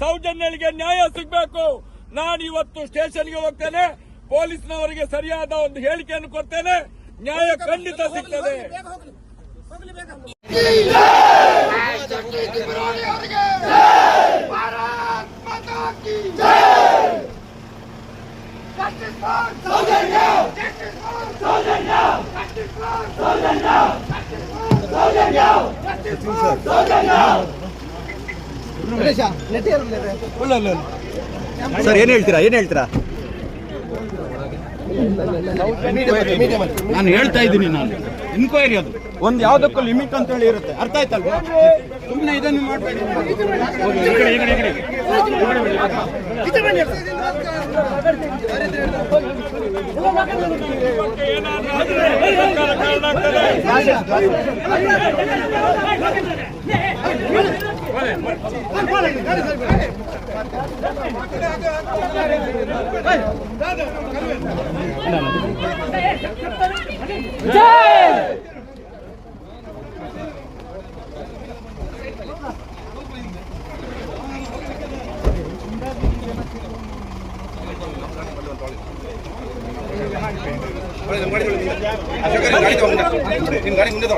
ಸೌಜನ್ಯಗೆ ನ್ಯಾಯ ಸಿಗಬೇಕು ನಾನು ಇವತ್ತು ಸ್ಟೇಷನ್ಗೆ ಹೋಗ್ತೇನೆ ಪೊಲೀಸ್ನವರಿಗೆ ಸರಿಯಾದ ಒಂದು ಹೇಳಿಕೆಯನ್ನು ಕೊಡ್ತೇನೆ ನ್ಯಾಯ ಖಂಡಿತ ಸಿಗ್ತದೆ Justice for Soldier Now! Justice for Soldier Now! Justice for Soldier Now! Justice for Soldier sir ಏನ್ ಹೇಳ್ತೀರಾ ಏನ್ ಹೇಳ್ತೀರಾ? ನಾನು ಹೇಳ್ತಾ ಇದ್ದೀನಿ ನಾನು. ಇನ್ಕ್ವೈರಿ ಅದು. ಒಂದು ಯಾವುದಕ್ಕೂ ಲಿಮಿಟ್ ಅಂತ ಹೇಳಿ ಇರುತ್ತೆ. ಅರ್ಥ ಆಯ್ತಲ್ವಾ? ಸುಮ್ಮನೆ ಇದನ್ನು ಮಾಡಬೇಡಿ. ಏನಾದ್ರೂ ಆದ್ರೆ ಸರ್ಕಾರ ಕಾರಣ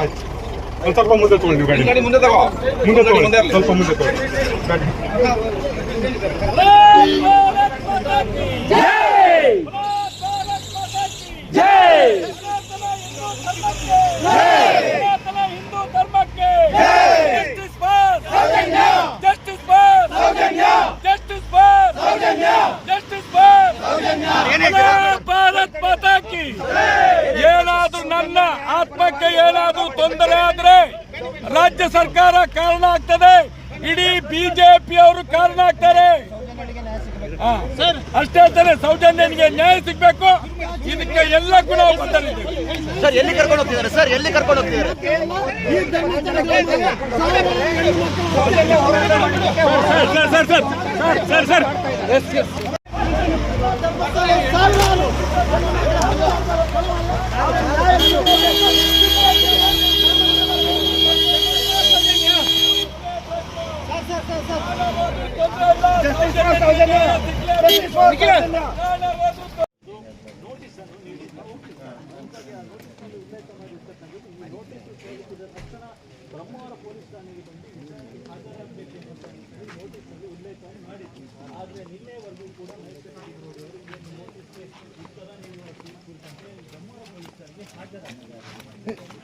ಆಗ್ತದೆ. ಒಂದ್ ಸ್ವಲ್ಪ ಮುಂದೆ ತಗೊಳ್ಳಿ ನೀವು ಗಾಡಿ. ಮುಂದೆ ತಗೊಳ್ಳಿ. ಸ್ವಲ್ಪ ಮುಂದೆ ತಗೊಳ್ಳಿ. ಗಾಡಿ. ರಾಜ್ಯ ಸರ್ಕಾರ ಕಾರಣ ಆಗ್ತದೆ ಇಡೀ ಬಿಜೆಪಿ ಅವರು ಕಾರಣ ಆಗ್ತಾರೆ. ಅಷ್ಟೇ ಅಂತಾನೆ ಸೌಜನ್ಯನಿಗೆ ನ್ಯಾಯ ಸಿಗ್ಬೇಕು ಇದಕ್ಕೆ ಎಲ್ಲ ಗುಣ ಬಂದಿದ್ದಾರೆ ಸರ್ ಎಲ್ಲಿ ಕರ್ಕೊಂಡು ಹೋಗ್ತಿದ್ದಾರೆ ಸರ್ ಎಲ್ಲಿ ಕರ್ಕೊಂಡು ಹೋಗ್ತಿದ್ದಾರೆ ಬ್ರಹ್ಮವಾರ ಪೊಲೀಸ್ ಠಾಣೆಗೆ ವಿಚಾರಣೆ ಆದರೆ ಕೂಡ ಪೊಲೀಸ್ ಠಾಣೆಗೆ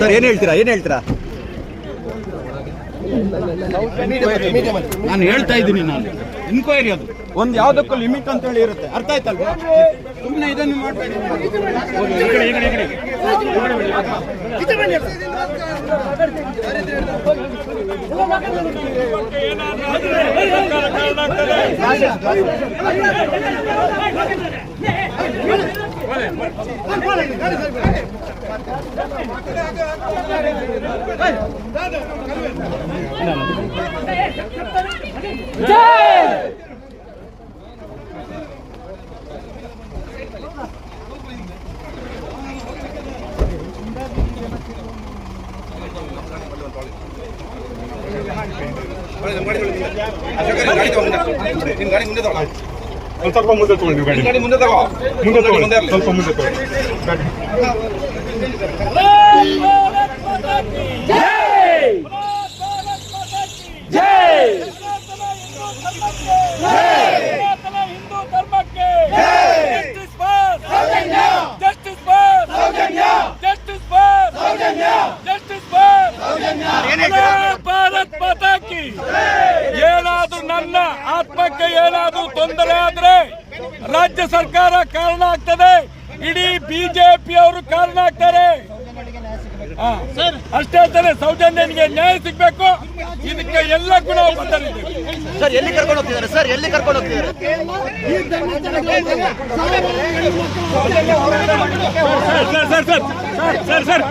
ಸರ್ ಏನ್ ಹೇಳ್ತೀರಾ? ಏನ್ ಹೇಳ್ತೀರಾ? ನಾನು ಹೇಳ್ತಾ ಇದ್ದೀನಿ ನಾನು. ಇನ್ಕ್ವೈರಿ ಅದು. ಒಂದು ಯಾವುದಕ್ಕೂ ಲಿಮಿಟ್ ಅಂತ ಹೇಳಿ ಇರುತ್ತೆ. ಅರ್ಥ ಆಯ್ತಲ್ವಾ? ಸುಮ್ಮನೆ ಇದನ್ನು ಮಾಡಬೇಡಿ ಏನಾದ್ರೂ ಆದ್ರೆ ಸರ್ಕಾರ ಕಾರಣ ಆಗ್ತದೆ. ಒಂದ್ ಸ್ವಲ್ಪ ಮುಂದೆ ತಗೊಳ್ಳಿ ನೀವು ಗಾಡಿ ಮುಂದೆ ತಗೊಳ್ಳಿ ಸ್ವಲ್ಪ ಮುಂದೆ ತಗೊಳ್ಳಿ ಗಾಡಿ ರಾಜ್ಯ ಸರ್ಕಾರ ಕಾರಣ ಆಗ್ತದೆ. ಇಡೀ ಬಿಜೆಪಿ ಅವರು ಕಾರಣ ಆಗ್ತಾರೆ. ಅಷ್ಟೇ ಅಂತಾರೆ ಸೌಜನ್ಯನಿಗೆ ನ್ಯಾಯ ಸಿಗ್ಬೇಕು. ಇದಕ್ಕೆ ಎಲ್ಲ ಗುಣ ಬದ್ಧರಿದ್ದೇವೆ. ಸರ್ ಎಲ್ಲಿ ಕರ್ಕೊಂಡು ಹೋಗ್ತಿದ್ದಾರೆ? ಸರ್ ಎಲ್ಲಿ ಕರ್ಕೊಂಡು ಹೋಗ್ತಿದ್ದಾರೆ? Sir sir sir sir sir.